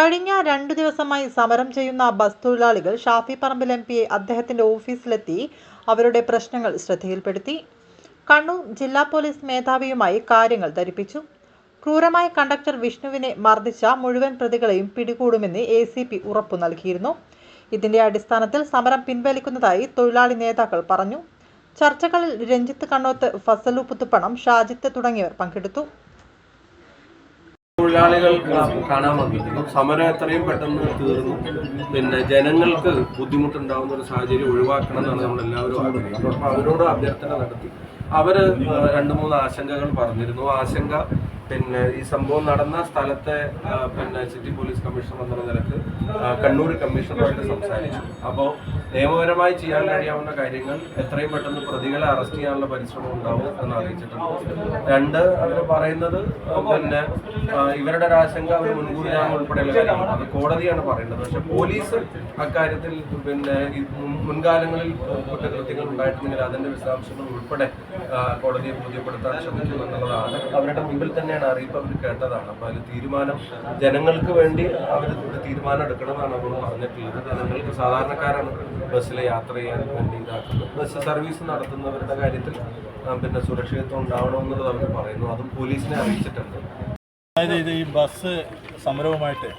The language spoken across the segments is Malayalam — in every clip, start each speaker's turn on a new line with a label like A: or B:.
A: കഴിഞ്ഞ രണ്ടു ദിവസമായി സമരം ചെയ്യുന്ന ബസ് തൊഴിലാളികൾ ഷാഫി പറമ്പിൽ എം പിയെ അദ്ദേഹത്തിന്റെ ഓഫീസിലെത്തി അവരുടെ പ്രശ്നങ്ങൾ ശ്രദ്ധയിൽപ്പെടുത്തി. കണ്ണൂർ ജില്ലാ പോലീസ് മേധാവിയുമായി കാര്യങ്ങൾ ധരിപ്പിച്ചു. ക്രൂരമായ കണ്ടക്ടർ വിഷ്ണുവിനെ മർദ്ദിച്ച മുഴുവൻ പ്രതികളെയും പിടികൂടുമെന്ന് എ സി പി ഉറപ്പു നൽകിയിരുന്നു. ഇതിന്റെ അടിസ്ഥാനത്തിൽ സമരം പിൻവലിക്കുന്നതായി തൊഴിലാളി നേതാക്കൾ പറഞ്ഞു. ചർച്ചകളിൽ രഞ്ജിത്ത് കണ്ണോത്ത് ഫസലു പുത്തുപ്പണം ഷാജിത്ത് തുടങ്ങിയവർ പങ്കെടുത്തു.
B: തൊഴിലാളികൾ കാണാൻ വന്നിരുന്നു സമരം എത്രയും പെട്ടെന്ന് തീർന്നു. പിന്നെ ജനങ്ങൾക്ക് ബുദ്ധിമുട്ടുണ്ടാവുന്ന ഒരു സാഹചര്യം ഒഴിവാക്കണം എന്നാണ് നമ്മൾ എല്ലാവരും ആഗ്രഹിക്കുന്നത്. അപ്പോൾ അവരോട് അഭ്യർത്ഥന നടത്തി. അവർ രണ്ട് മൂന്ന് ആശങ്കകൾ പറഞ്ഞിരുന്നു. ആശങ്ക പിന്നെ ഈ സംഭവം നടന്ന സ്ഥലത്തെ പിന്നെ സിറ്റി പോലീസ് കമ്മീഷണർ എന്ന നിലയ്ക്ക് കണ്ണൂർ കമ്മീഷണറുമായിട്ട് സംസാരിച്ചു. അപ്പോൾ നിയമപരമായി ചെയ്യാൻ കഴിയാവുന്ന കാര്യങ്ങൾ എത്രയും പെട്ടെന്ന് പ്രതികളെ അറസ്റ്റ് ചെയ്യാനുള്ള പരിശ്രമം ഉണ്ടാവും എന്ന് അറിയിച്ചിട്ടുണ്ട്. രണ്ട് അവർ പറയുന്നത് പിന്നെ ഇവരുടെ ഒരു ആശങ്ക അവർ ജാമ്യം ഉൾപ്പെടെയുള്ള കാര്യമാണ് അത് കോടതിയാണ് പറയുന്നത്. പക്ഷെ പോലീസ് അക്കാര്യത്തിൽ പിന്നെ മുൻകാലങ്ങളിൽ കുറ്റകൃത്യങ്ങൾ ഉണ്ടായിട്ടുണ്ടെങ്കിൽ അതിന്റെ വിശദാംശങ്ങൾ ഉൾപ്പെടെ കോടതിയെ ബോധ്യപ്പെടുത്താൻ ശ്രമിക്കും എന്നുള്ളതാണ്. അവരുടെ മുമ്പിൽ തന്നെയാണ് അറിയിപ്പ് അവർ കേട്ടതാണ്. അപ്പൊ അതിൽ തീരുമാനം ജനങ്ങൾക്ക് വേണ്ടി അവർ തീരുമാനം എടുക്കണമെന്നാണ് അവർ പറഞ്ഞിട്ടുള്ളത്. ജനങ്ങൾക്ക് സാധാരണക്കാരാണ് ബസ്സിൽ യാത്ര ചെയ്യാൻ വേണ്ടി ഇതാക്കുന്നത്. ബസ് സർവീസ് നടത്തുന്നവരുടെ കാര്യത്തിൽ പിന്നെ സുരക്ഷിതത്വം ഉണ്ടാവണമെന്നുള്ളത് അവർ പറയുന്നു. അതും പോലീസിനെ അറിയിച്ചിട്ടുണ്ട്.
C: അതായത് ഇത് ഈ ബസ് സമരവുമായിട്ട്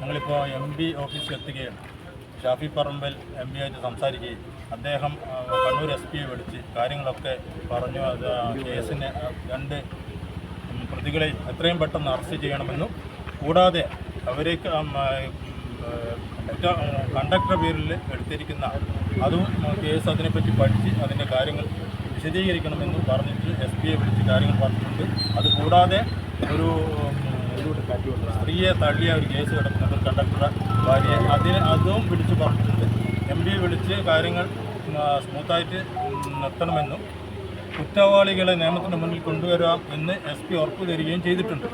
C: ഞങ്ങളിപ്പോൾ എം പി ഓഫീസിൽ എത്തുകയാണ്. ഷാഫി പറമ്പൽ എം പി ആയിട്ട് സംസാരിക്കുകയും അദ്ദേഹം കണ്ണൂർ എസ് പിയെ വിളിച്ച് കാര്യങ്ങളൊക്കെ പറഞ്ഞു. അത് കേസിന് രണ്ട് പ്രതികളെ എത്രയും പെട്ടെന്ന് അറസ്റ്റ് ചെയ്യണമെന്നും കൂടാതെ അവരെ കണ്ടക്ടർ പേരിൽ എടുത്തിരിക്കുന്ന അതും കേസ് അതിനെപ്പറ്റി പഠിച്ച് അതിന്റെ കാര്യങ്ങൾ വിശദീകരിക്കണമെന്നും പറഞ്ഞിട്ട് എസ് പിയെ വിളിച്ച് കാര്യങ്ങൾ പറഞ്ഞിട്ടുണ്ട്. അതുകൂടാതെ ഒരു സ്ത്രീയെ തള്ളിയ ഒരു കേസ് കിടക്കുന്നുണ്ട് കണ്ടക്ടറുടെ കണ്ടക്ടറെ ഭാര്യയെ അതിന് അതും വിളിച്ച് പറഞ്ഞിട്ടുണ്ട്. എം പി വിളിച്ച് കാര്യങ്ങൾ സ്മൂത്തായിട്ട് നിർത്തണമെന്നും കുറ്റവാളികളെ നിയമത്തിന് മുന്നിൽ കൊണ്ടുവരാം എന്ന് എസ് പി ഉറപ്പു തരികയും ചെയ്തിട്ടുണ്ട്.